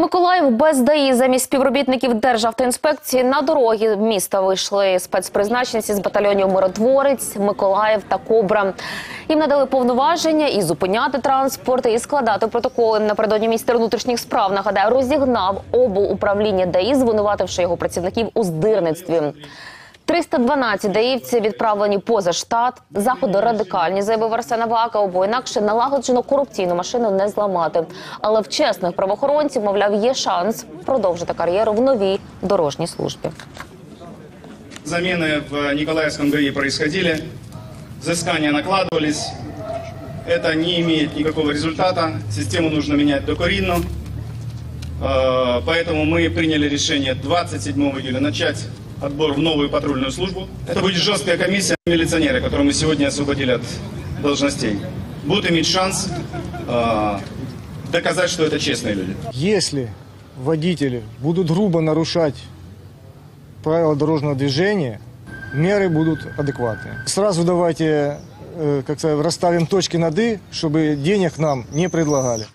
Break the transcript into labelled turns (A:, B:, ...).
A: Миколаїв без ДАІ замість співробітників Державтоінспекції на дороги міста вийшли спецпризначенці з батальйонів Миротворець, Миколаїв та Кобра. Їм надали повноваження і зупиняти транспорт, і складати протоколи. Напередодні міністр внутрішніх справ нагадаю, розігнав облуправління ДАІ, звинувативши його працівників у здирництві. 312 даївці відправлені поза штат. Заходи радикальні, заявив Арсен Аваков, бо інакше налагоджену корупційну машину не зламати. Але в чесних правоохоронців, мовляв, є шанс продовжити кар'єру в новій дорожній службі.
B: Замены в Николаевском ГАИ происходили, взыскания накладывались. Это не имеет никакого результата. Систему нужно менять докоринно. Э, Поэтому мы приняли решение 27 июля начать Отбор в новую патрульную службу. Это будет жесткая комиссия милиционеры, которую мы сегодня освободили от должностей. Будут иметь шанс э, доказать, что это честные люди.
C: Если водители будут грубо нарушать правила дорожного движения, меры будут адекватные. Сразу давайте, э, как сказать, расставим точки над «и», чтобы денег нам не предлагали.